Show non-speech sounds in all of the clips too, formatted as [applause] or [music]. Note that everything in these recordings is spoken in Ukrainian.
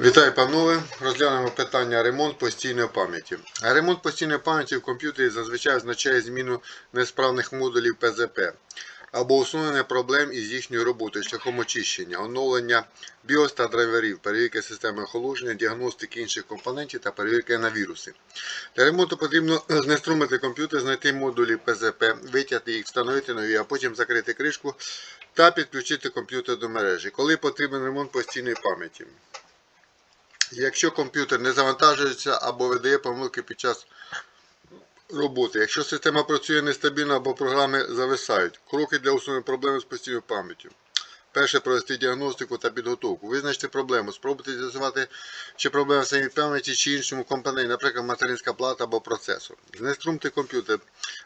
Вітаю, панове! Розглянемо питання ремонт постійної пам'яті. Ремонт постійної пам'яті в комп'ютері зазвичай означає зміну несправних модулів ПЗП або усунення проблем із їхньою роботою шляхом очищення, оновлення BIOS та драйверів, перевірки системи охолодження, діагностики інших компонентів та перевірки на віруси. Для ремонту потрібно знеструмити комп'ютер, знайти модулі ПЗП, витягти їх, встановити нові, а потім закрити кришку та підключити комп'ютер до мережі. Коли потрібен ремонт постійної пам'яті. Якщо комп'ютер не завантажується або видає помилки під час роботи, якщо система працює нестабільно або програми зависають, кроки для усунення проблеми з постійною пам'яттю. Перше провести діагностику та підготовку. Визначте проблему. Спробуйте з'ясувати, чи проблема в самій пам'яті чи іншому компоненті, наприклад, материнська плата або процесор. Знеструмте комп'ютер.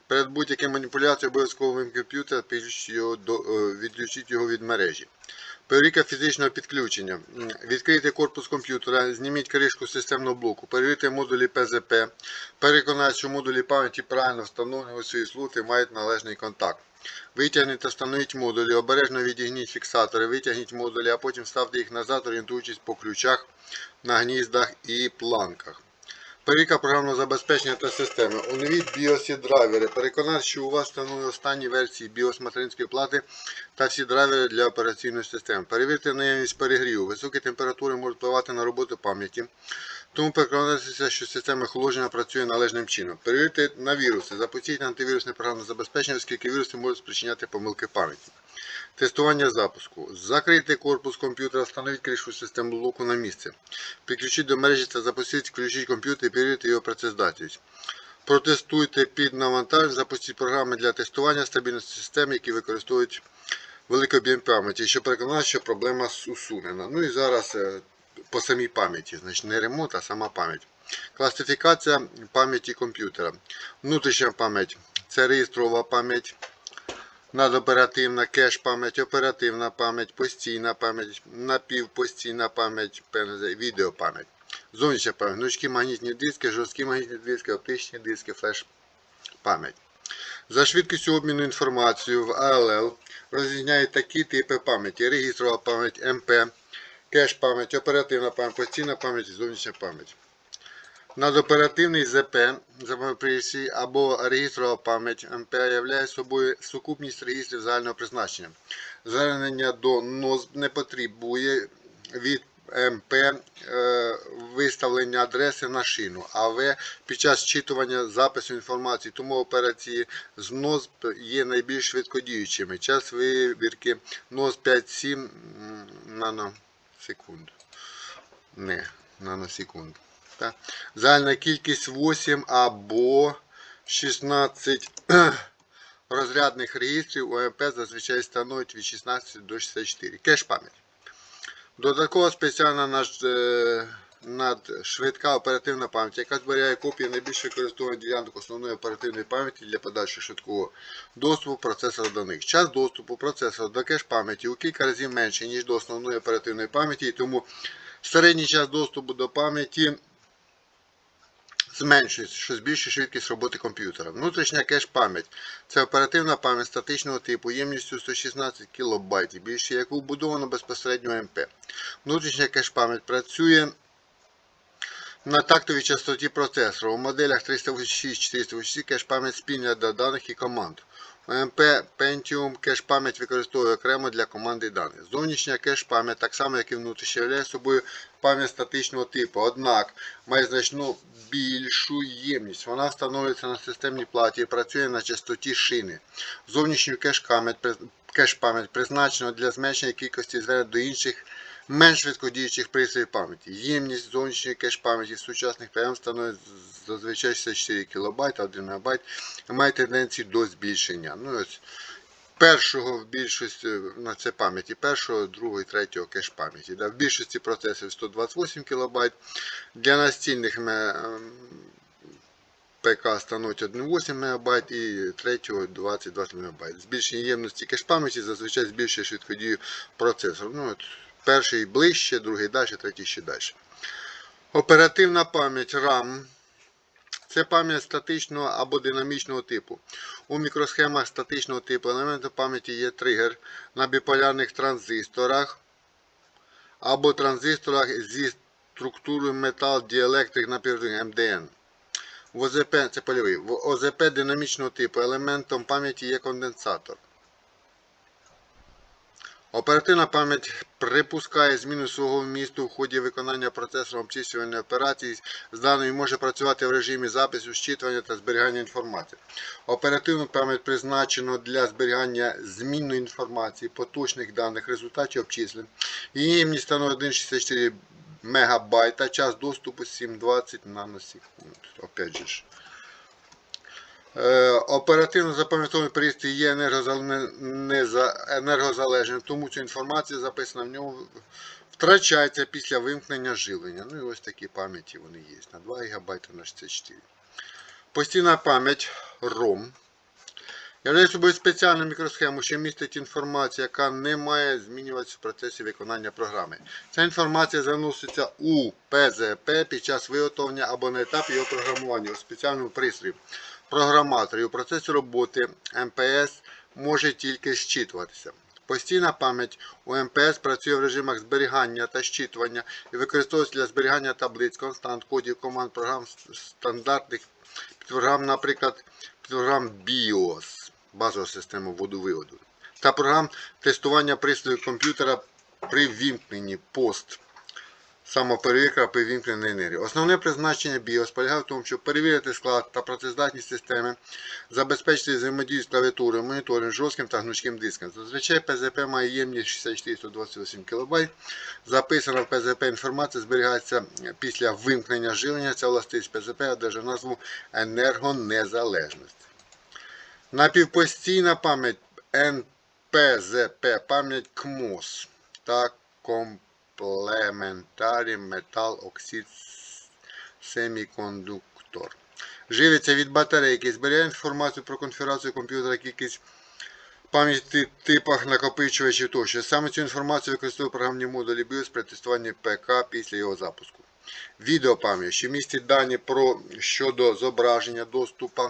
Перед будь-яким маніпуляцією обов'язково вимкніть комп'ютер, підключіть його до, е, відключіть його від мережі. Перевірка фізичного підключення. М, Відкрийте корпус комп'ютера, зніміть кришку системного блоку, перевірте модулі ПЗП, переконайтеся, що модулі пам'яті правильно встановлені свої слути мають належний контакт. Витягніть та встановіть модулі, обережно відігніть фіксатори, витягніть модулі, а потім ставте їх назад, орієнтуючись по ключах на гніздах і планках. Перевірка програмного забезпечення та системи. Оновіть BIOS драйвери. Переконайтеся, що у вас встановлені останні версії BIOS материнської плати та всі драйвери для операційної системи. Перевірте наявність перегріву. Високі температури можуть впливати на роботу пам'яті. Тому переконайтеся, що система охолодження працює належним чином. Перевірте на віруси. Запустіть антивірусне програмне забезпечення, оскільки віруси можуть спричиняти помилки пам'яті. Тестування запуску. Закрийте корпус комп'ютера, встановіть кришку системи блоку на місце. Підключіть до мережі та запустіть, включіть комп'ютер і перевірте його працездатність. Протестуйте під навантаження, запустіть програми для тестування стабільності системи, які використовують великий об'єм пам'яті, щоб переконатися, що проблема усунена. Ну і зараз е, по самій пам'яті, значить не ремонт, а сама пам'ять. Класифікація пам'яті комп'ютера. Внутрішня пам'ять це реєстрова пам'ять, надоперативна кеш пам'ять, оперативна пам'ять, постійна пам'ять, напівпостійна пам'ять, відеопам'ять. Зовнішня пам'ять, гнучкі магнітні диски, жорсткі магнітні диски, оптичні диски, флеш пам'ять. За швидкістю обміну інформацією в ALL розрізняють такі типи пам'яті: реєстрова пам'ять, МП, кеш пам'ять, оперативна пам'ять, постійна пам'ять і зовнішня пам'ять. Надоперативний ЗП запам'ятовуючий або реєстрова пам'ять МП являє собою сукупність регістрів загального призначення. Звернення до НОЗ не потребує від МП е, виставлення адреси на шину, АВ під час зчитування запису інформації, тому операції з НОЗ є найбільш швидкодіючими. Час вибірки НОЗ 5-7 наносекунд. Не, наносекунд. Так. Загальна кількість 8 або 16 [clears throat] розрядних реєстрів ОМП зазвичай становить від 16 до 64. Кеш пам'ять. Додаткова спеціальна е, надшвидка оперативна пам'ять, яка зберігає копії найбільш використовуваних ділянок основної оперативної пам'яті для подальшого швидкого доступу процесора до них. Час доступу процесора до кеш пам'яті у кілька разів менший, ніж до основної оперативної пам'яті, і тому середній час доступу до пам'яті зменшується, що збільшує швидкість роботи комп'ютера. Внутрішня кеш-пам'ять це оперативна пам'ять статичного типу ємністю 116 кБ, більше яку вбудовано безпосередньо МП. Внутрішня кеш-пам'ять працює на тактовій частоті процесора. У моделях 386-486 кеш-пам'ять спільна для даних і команд. У МП Pentium кеш-пам'ять використовує окремо для команди даних. Зовнішня кеш-пам'ять, так само як і внутрішня, являє собою пам'ять статичного типу, однак має значно більшу ємність. Вона встановлюється на системній платі і працює на частоті шини. Зовнішню кеш-пам'ять призначена для зменшення кількості звернень до інших менш швидкодіючих пристроїв пам'яті. Ємність зовнішньої кеш-пам'яті сучасних ПМ становить зазвичай 64 кБ, 1 МБ і має тенденцію до збільшення. Ну, ось, першого в більшості на це пам'яті, першого, другого і третього кеш пам'яті. Да, в більшості процесів 128 кБ. Для настільних ем, ПК становить 1,8 МБ і третього 20-20 МБ. Збільшення ємності кеш пам'яті зазвичай збільшує швидкодію процесор. Ну, от, перший ближче, другий далі, третій ще далі. Оперативна пам'ять RAM. Це пам'ять статичного або динамічного типу. У мікросхемах статичного типу елементу пам'яті є тригер на біполярних транзисторах або транзисторах зі структурою метал, діелектрик, наприклад, МДН. В ОЗП, це польовий. В ОЗП динамічного типу елементом пам'яті є конденсатор. Оперативна пам'ять припускає зміну свого вмісту в ході виконання процесором обчислювання операцій з даною може працювати в режимі запису, щитування та зберігання інформації. Оперативну пам'ять призначено для зберігання змінної інформації, поточних даних, результатів обчислень. Її ємність становить 1,64 МБ, час доступу 720 наносекунд. Опять же. Е, Оперативно запам'ятовуваний пристрій є енергозалежним, тому ця інформація записана в ньому втрачається після вимкнення живлення. Ну і ось такі пам'яті вони є. На 2 ГБ на 64. Постійна пам'ять ROM являє собою спеціальну мікросхему, що містить інформацію, яка не має змінюватися в процесі виконання програми. Ця інформація заноситься у ПЗП під час виготовлення або на етапі його програмування у спеціальному пристрої. Програматорі у процесі роботи МПС може тільки щитуватися. Постійна пам'ять у МПС працює в режимах зберігання та щитування і використовується для зберігання таблиць, констант, кодів, команд, програм стандартних підпрограм, наприклад, підпрограм BIOS, базова система водовиводу, та програм тестування пристрою комп'ютера при вімкненні пост самоперевірка при вімкненій енергії. Основне призначення BIOS полягає в тому, щоб перевірити склад та працездатність системи, забезпечити взаємодію з клавіатурою, монітором, жорстким та гнучким диском. Зазвичай ПЗП має ємність 6428 кБ. Записана в ПЗП інформація зберігається після вимкнення живлення. Ця властивість ПЗП одержав назву енергонезалежність. Напівпостійна пам'ять НПЗП, пам'ять КМОС та комплементарі метал оксид семікондуктор. Живиться від батареї, які зберігає інформацію про конфігурацію комп'ютера, кількість пам'яті типах накопичувачів тощо. Саме цю інформацію використовує програмні модулі BIOS при тестуванні ПК після його запуску. Відеопам'ять, що містить дані про щодо зображення доступу.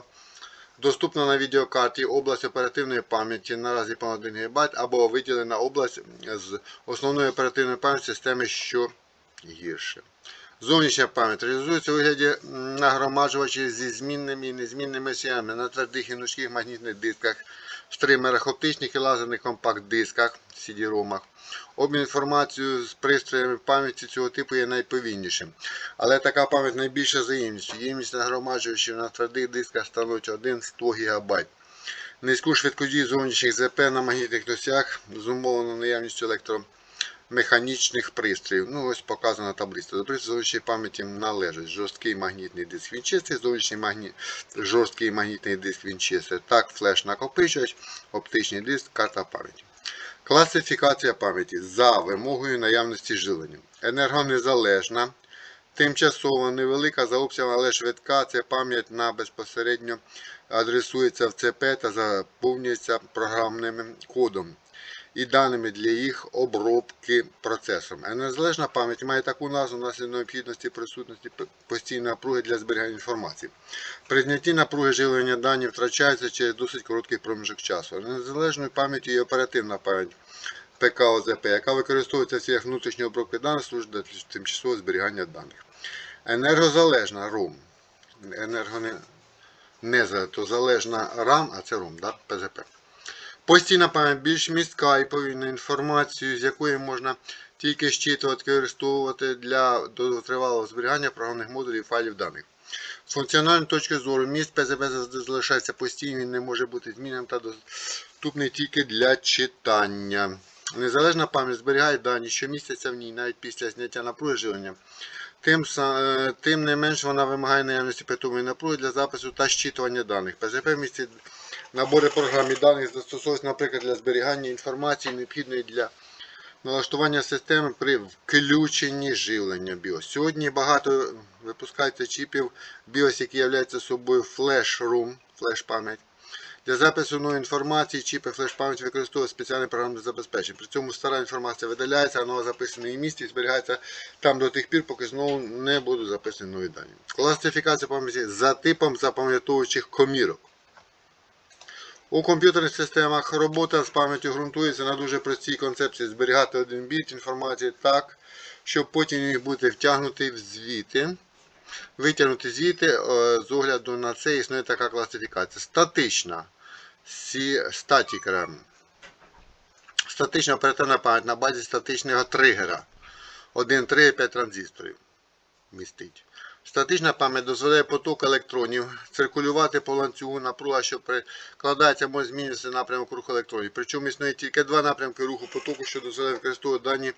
Доступна на відеокарті область оперативної пам'яті наразі понад 1 ГБ або виділена область з основної оперативної пам'яті системи, що гірше. Зовнішня пам'ять реалізується у вигляді нагромаджувачів зі змінними і незмінними сіями на твердих і нучких магнітних дисках, стримерах, оптичних і лазерних компакт-дисках, CD-ромах. Обмін інформацією з пристроями пам'яті цього типу є найповільнішим. Але така пам'ять найбільша за ємністю. Ємність нагромаджувачів на твердих дисках становить 1-100 ГБ. Низьку швидкодію зовнішніх ЗП на магнітних носіях зумовлено наявністю електромеханічних пристроїв. Ну, ось показана таблиця. До пристрою зовнішньої пам'яті належить жорсткий магнітний диск Вінчестер, зовнішній магні... жорсткий магнітний диск Вінчестер, так флеш-накопичувач, оптичний диск, карта пам'яті. Класифікація пам'яті за вимогою наявності живлення. Енергонезалежна, тимчасово невелика за обсягом, але швидка. Це пам'ять на безпосередньо адресується в ЦП та заповнюється програмним кодом і даними для їх обробки процесом. Незалежна пам'ять має таку назву внаслідок необхідності присутності постійної напруги для зберігання інформації. При знятті напруги живлення дані втрачаються через досить короткий проміжок часу. Незалежною пам'яттю є оперативна пам'ять. ПК ОЗП, яка використовується в цілях внутрішньої обробки даних служить для тимчасового зберігання даних. Енергозалежна ROM. Енергоне... Не за то залежна RAM, а це ROM, да? ПЗП. Постійна пам'ять більш містка і повільна інформацію, з якої можна тільки щитувати, використовувати для довготривалого зберігання програмних модулів і файлів даних. З функціональної точки зору міст ПЗП завжди залишається постійним, він не може бути зміненим та доступний тільки для читання. Незалежна пам'ять зберігає дані, що містяться в ній навіть після зняття напруги живлення. Тим, е, тим не менш вона вимагає наявності питомої напруги для запису та щитування даних. ПЗП містить набори програм і даних застосовують, наприклад, для зберігання інформації, необхідної для налаштування системи при включенні живлення BIOS. Сьогодні багато випускається чіпів BIOS, які являються собою флеш-рум, флеш-пам'ять. Для запису нової інформації чіпи флеш-пам'ять використовують спеціальне програмне забезпечення. При цьому стара інформація видаляється, а нова записана в її місці і зберігається там до тих пір, поки знову не будуть записані нові дані. Класифікація пам'яті за типом запам'ятовуючих комірок. У комп'ютерних системах робота з пам'яттю ґрунтується на дуже простій концепції зберігати один біт інформації так, щоб потім їх бути втягнутий в звіти. Витягнути звіти е, з огляду на це існує така класифікація. Статична RAM. Статична оперативна пам'ять на базі статичного тригера. 1, 3, 5 транзисторів містить. Статична пам'ять дозволяє поток електронів циркулювати по ланцюгу напруга, що прикладається, може змінюватися напрямок руху електронів. Причому існує тільки два напрямки руху потоку, що дозволяє використовувати дані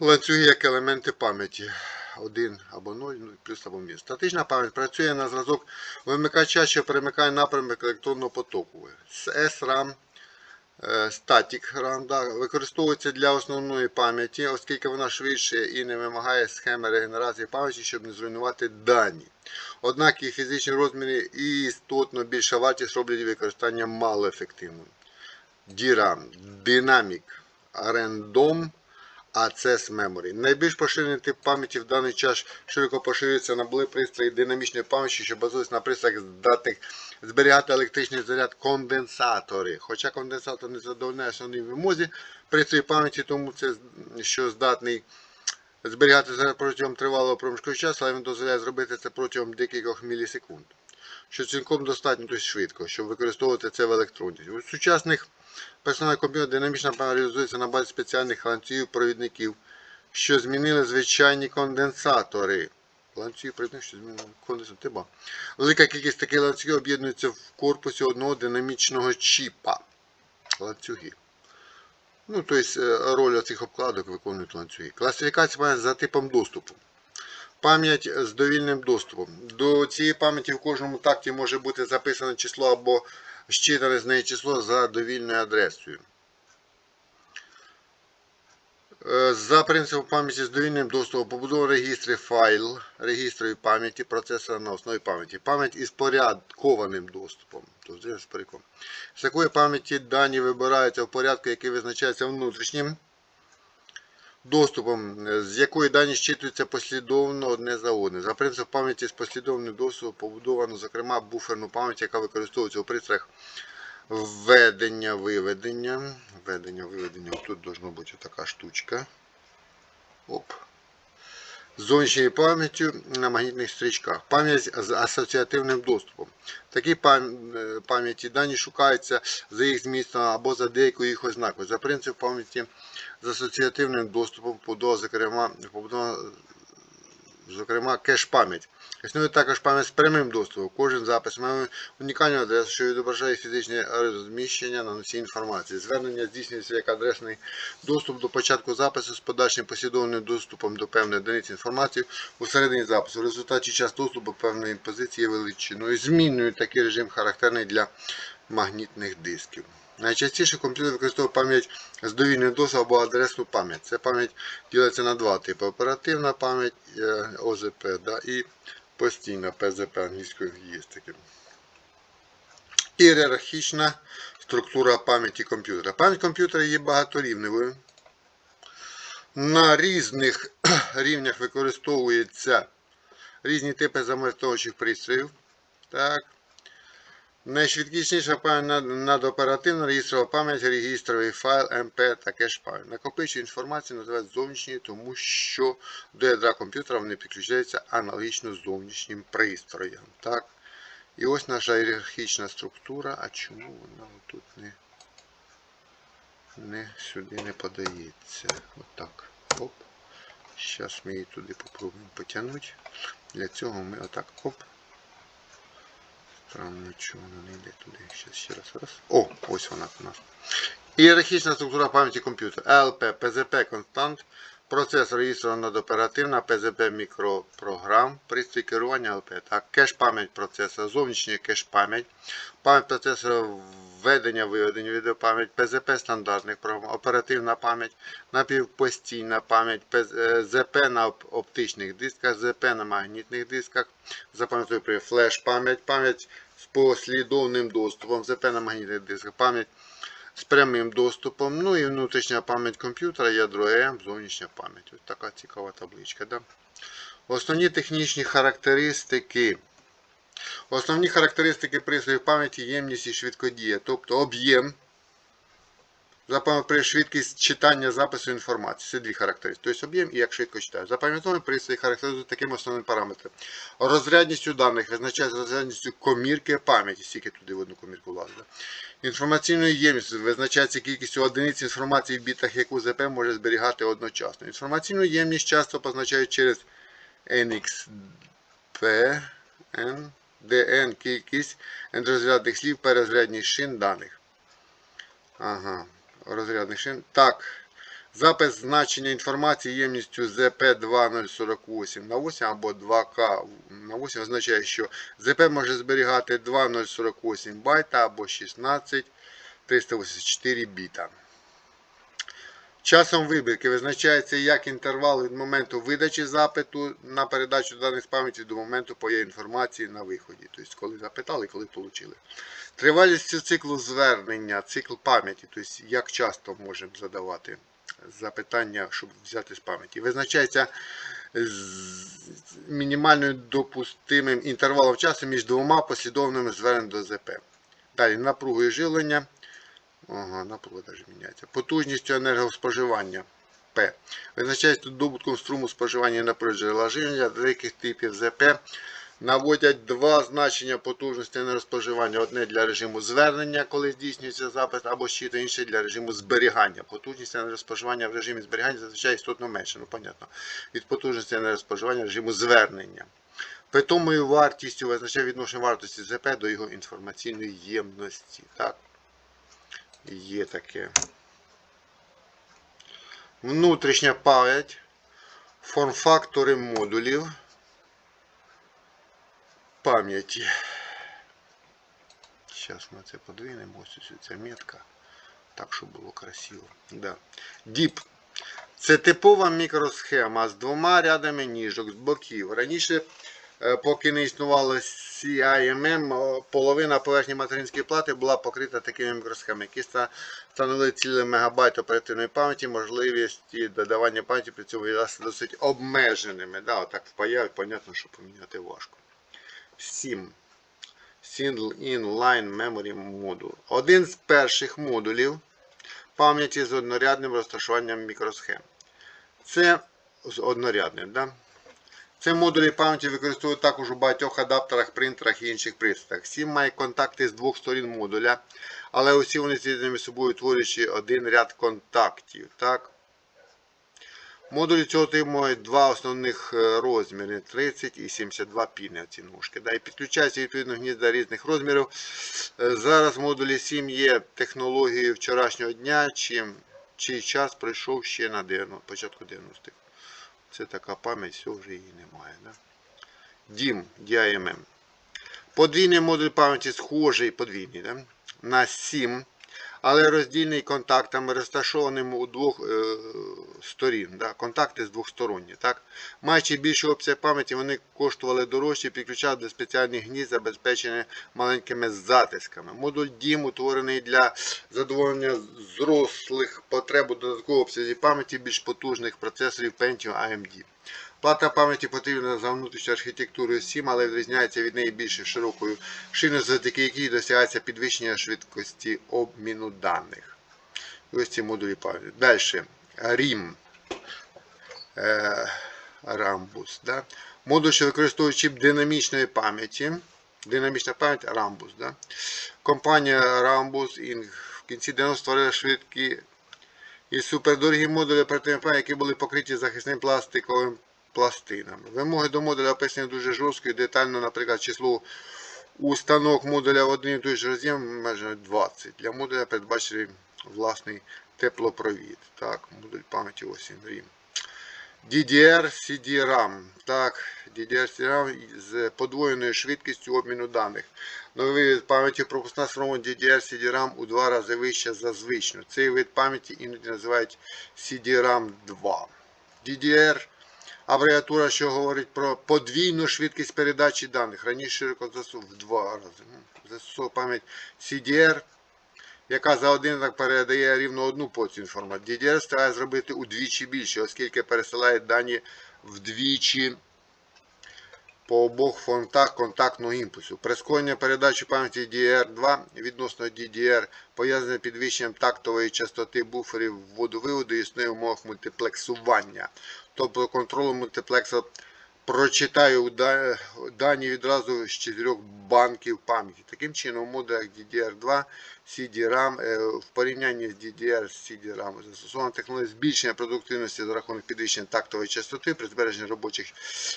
ланцюги як елементи пам'яті. 1 або 0, ну, плюс або мінус. Статична пам'ять працює на зразок вимикача, що перемикає напрямок електронного потоку. SRAM Static RAM да, використовується для основної пам'яті, оскільки вона швидше і не вимагає схеми регенерації пам'яті, щоб не зруйнувати дані. Однак її фізичні розміри і істотно більша вартість роблять використання малоефективним. DRAM Dynamic Random Access Memory. Найбільш поширений тип пам'яті в даний час широко поширюється на були пристрої динамічної пам'яті, що базуються на пристроях здатних зберігати електричний заряд конденсатори. Хоча конденсатор не задовольняє основній вимозі пристрої пам'яті, тому це що здатний зберігати заряд протягом тривалого проміжку часу, але він дозволяє зробити це протягом декількох мілісекунд. Що цілком достатньо досить швидко, щоб використовувати це в електроні. У сучасних персональних комп'ютерах динамічна пам'ять реалізується на базі спеціальних ланцюгів провідників, що змінили звичайні конденсатори. Ланцюги провідників, що змінили конденсатори. Ба. Велика кількість таких ланцюгів об'єднується в корпусі одного динамічного чіпа. Ланцюги. Ну, тобто роль цих обкладок виконують ланцюги. Класифікація пам'яті за типом доступу. Пам'ять з довільним доступом. До цієї пам'яті в кожному такті може бути записане число або щитане з неї число за довільною адресою. Е, За принципом пам'яті з довільним доступом побудовано регістри файл регістрової пам'яті процесора на основі пам'яті. Пам'ять із порядкованим доступом. Тобто з такої пам'яті дані вибираються в порядку, який визначається внутрішнім доступом, е, з якої дані щитуються послідовно одне за одне. За принципом пам'яті з послідовним доступом побудовано, зокрема, буферну пам'ять, яка використовується у пристроях введення, виведення. Введення, виведення. Тут должна бути така штучка. Оп. З зовнішньою пам'яттю на магнітних стрічках. Пам'ять з асоціативним доступом. Такі е, пам'яті дані шукаються за їх змістом або за деякою їх ознакою. За принципом пам'яті з асоціативним доступом зокрема, зокрема кеш-пам'ять. Існує також пам'ять з прямим доступом. Кожен запис має унікальну адресу, що відображає фізичне розміщення на носії інформації. Звернення здійснюється як адресний доступ до початку запису з подальшим послідовним доступом до певної одиниці інформації у середині запису. В результаті час доступу певної позиції є величиною. Змінною такий режим характерний для магнітних дисків. Найчастіше комп'ютер використовує пам'ять з довільним доступом або адресну пам'ять. Це пам'ять ділиться на два типи: оперативна пам'ять е, ОЗП да, і постійна ПЗП англійською є таке. Ієрархічна структура пам'яті комп'ютера. Пам'ять комп'ютера є багаторівневою. На різних [clears throat] рівнях використовуються різні типи замовтовуючих пристроїв. Так. Найшвидкісніша надоперативна реєстрова пам'ять, реєстровий файл, МП та кеш пам'ять. Накопичує інформацію називають зовнішньою, тому що до ядра комп'ютера вони підключаються аналогічно зовнішнім пристроям. Так? І ось наша ієрархічна структура. А чому вона тут не, не сюди не подається? Отак. Оп. Зараз ми її туди попробуємо потягнути. Для цього ми отак оп. Странно, чого вона не йде туди. Щас ще раз. раз. О, ось вона у нас. Ієрархічна структура пам'яті комп'ютера. ЛП, ПЗП констант, процесор реєстрована надоперативна, ПЗП мікропрограм, пристрій керування ЛП. Так, кеш пам'ять процесора, зовнішня кеш пам'ять, пам'ять процесора введення, виведення відеопам'ять, ПЗП стандартних програм, оперативна пам'ять, напівпостійна пам'ять, ПЗ- е, ЗП на оптичних дисках, ЗП на магнітних дисках, запам'ятовую при флеш пам'ять, пам'ять послідовним доступом, ЗП на магнітних дисках, пам'ять з прямим доступом, ну і внутрішня пам'ять комп'ютера, ядро М, зовнішня пам'ять. Ось така цікава табличка. Да? Основні технічні характеристики Основні характеристики пристроїв пам'яті ємність і швидкодія, тобто об'єм, запам'ятовує швидкість читання запису інформації. Це дві характеристики. Тобто об'єм і як швидко читаю. Запам'ятовує пристрої характеризують такими основними параметрами. Розрядністю даних визначається розрядністю комірки пам'яті, стільки туди в одну комірку влазить. Інформаційною ємністю визначається кількістю одиниць інформації в бітах, яку ЗП може зберігати одночасно. Інформаційну ємність часто позначають через NXP, DN кількість ендрозрядних слів, перезрядність шин даних. Ага, розрядних шин. Так. Запис значення інформації ємністю ЗП2048 на 8 або 2К на 8 означає, що ЗП може зберігати 2048 байта або 16384 біта. Часом вибірки визначається як інтервал від моменту видачі запиту на передачу даних з пам'яті до моменту появи інформації на виході. Тобто, коли запитали, коли отримали. Тривалістю циклу звернення, цикл пам'яті, тобто як часто можемо задавати запитання, щоб взяти з пам'яті. Визначається з мінімальним допустимим інтервалом часу між двома послідовними зверненнями до ЗП. Далі напругою живлення. Ага, напруга навіть міняється. Потужністю енергоспоживання П. Визначається добутком струму споживання живлення деяких типів ЗП. Наводять два значення потужності енергоспоживання. Одне для режиму звернення, коли здійснюється запис, або щит, інше для режиму зберігання. Потужність енергоспоживання в режимі зберігання зазвичай істотно менше, ну понятно, від потужності енергоспоживання режиму звернення. Питомою вартістю визначає відношення вартості ЗП до його інформаційної ємності. Так? Є таке. Внутрішня пам'ять, форм-фактори модулів пам'яті. Зараз ми це подвинемо, ось ця метка. Так, щоб було красиво. Да. Діп. Це типова мікросхема з двома рядами ніжок з боків. Раніше, поки не існувало CIMM, половина поверхні материнської плати була покрита такими мікросхемами, які ста- становили ціле мегабайт оперативної пам'яті, можливості додавання пам'яті при цьому виявлялися досить обмеженими. Да, отак впаяють, понятно, що поміняти важко. 7. Single Inline Memory Module. Один з перших модулів пам'яті з однорядним розташуванням мікросхем. Це з однорядним. Да? Це модулі пам'яті використовують також у багатьох адаптерах, принтерах і інших пристроях. Сім має контакти з двох сторін модуля, але усі вони з'єднані між собою утворюючи один ряд контактів. Так? Модулі цього типу два основних е, розміри 30 і 72 піни ці ножки. Да, і підключаються відповідно гнізда різних розмірів. Е, Зараз в модулі 7 є технологією вчорашнього дня, чим чий час пройшов ще на 90, початку 90-х. Це така пам'ять, все вже її немає. Да? DIM, DIMM. Подвійний модуль пам'яті схожий подвійний да? на 7 але роздільний контактами, розташованими у двох е, сторін. Да? Контакти з двохсторонні. Так? Маючи більший обсяг пам'яті, вони коштували дорожче, підключали до спеціальних гнізд, забезпечені маленькими затисками. Модуль DIM утворений для задоволення зрослих потреб у додатковому обсязі пам'яті більш потужних процесорів Pentium AMD. Плата пам'яті потрібна за внутрішньою архітектурою 7, але відрізняється від неї більш широкою шиною, завдяки якій досягається підвищення швидкості обміну даних. Ось ці модулі пам'яті. Далі. RIM. Е, Rambus. Да? Модуль, що використовує чіп динамічної пам'яті. Динамічна пам'ять Rambus. Да? Компанія Rambus Inc. в кінці 90 створила швидкі і супердорогі модулі оперативної пам'яті, які були покриті захисним пластиковим пластинами. Вимоги до модуля описані дуже жорстко і детально, наприклад, число установок модуля в один і той же роз'єм майже 20. Для модуля передбачили власний теплопровід. Так, модуль пам'яті ось він рім. DDR CD-RAM. Так, DDR CD-RAM з подвоєною швидкістю обміну даних. Новий вид пам'яті пропускна сформована DDR CD-RAM у два рази вища за звичну. Цей вид пам'яті іноді називають CD-RAM 2. DDR абревіатура, що говорить про подвійну швидкість передачі даних. Раніше застосовував в два рази. Ну, пам'ять CDR, яка за один передає рівно одну порцію інформації. DDR старає зробити удвічі більше, оскільки пересилає дані вдвічі по обох фронтах контактного імпульсу. Прискорення передачі пам'яті DDR2 відносно DDR пов'язане підвищенням тактової частоти буферів вводу-виводу існує в умовах мультиплексування. Тобто контролю мультиплекса прочитаю дані відразу з чотирьох банків пам'яті. Таким чином, в модулях DDR2 CD-RAM е, в порівнянні з DDR CD-RAM застосована технологія збільшення продуктивності за рахунок підвищення тактової частоти при збереженні робочих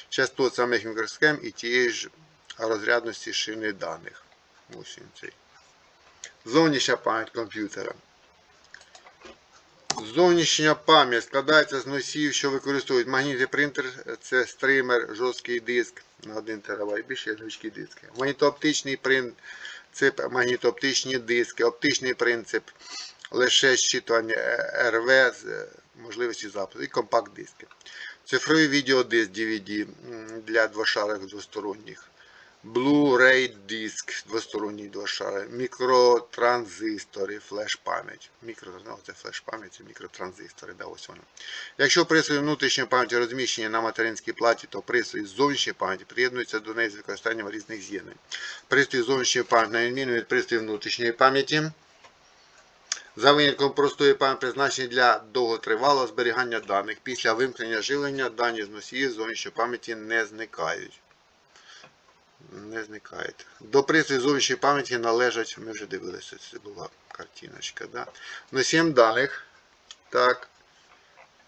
частот самих мікросхем і тієї ж розрядності шини даних. Ось він цей. Зовнішня пам'ять комп'ютера. Зовнішня пам'ять складається з носіїв, що використовують магнітний принтер, це стример, жорсткий диск на 1 ТБ, більше гнучкі диски. Магнітооптичний принцип, магнітооптичні диски, оптичний принцип, лише зчитування РВ з е, можливості запису і компакт-диски. Цифровий відеодиск DVD для двошарових двосторонніх. Blu-ray диск двосторонній двошари, мікротранзистори, флеш-пам'ять. Мікро, це флеш-пам'ять, мікротранзистори, да, ось воно. Якщо пристрої внутрішньої пам'яті розміщені на материнській платі, то пристрої зовнішньої пам'яті приєднуються до неї з використанням різних з'єднань. Пристрої зовнішньої пам'яті, на відміну від пристроїв внутрішньої пам'яті, за винятком простої пам'яті призначені для довготривалого зберігання даних. Після вимкнення живлення дані з носіїв зовнішньої пам'яті не зникають. Не зникаєте. До пристрою зовнішньої пам'яті належать, ми вже дивилися, це була картиночка. Да? Носім даних. Так.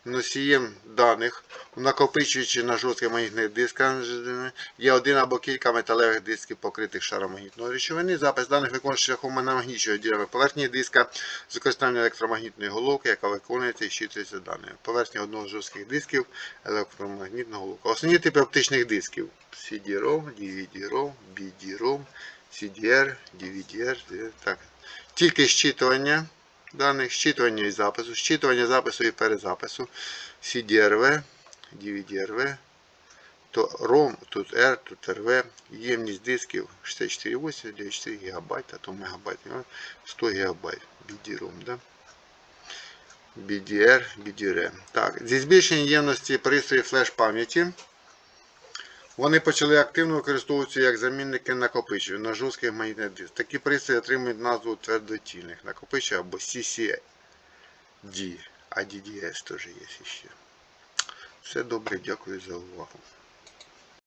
Носієм даних, накопичуючи на жорстких магнітних дисках, є один або кілька металевих дисків, покритих шаром магнітної речовини. Запис даних виконується шляхом намагнічої ділянки поверхні диска з використанням електромагнітної головки, яка виконується і щитується даними. Поверхня одного з жорстких дисків електромагнітна головка. Основні типи оптичних дисків. CD-ROM, DVD-ROM, BD-ROM, CDR, DVD-R. Так. Тільки щитування даних, щитування і запису, щитування запису і перезапису, CDRV, DVD-RV, то ROM, тут R, тут RV, ємність дисків 64,8, 94 ГБ, а то МБ, 100 ГБ, BD-ROM, да? BDR, BDRM. Так, зі збільшенням ємності пристроїв флеш-пам'яті, вони почали активно використовуватися як замінники накопичів на жорстких магнітних дисках. Такі пристрої отримують назву твердотільних накопичів або CCD, а DDS теж є ще. Все добре, дякую за увагу.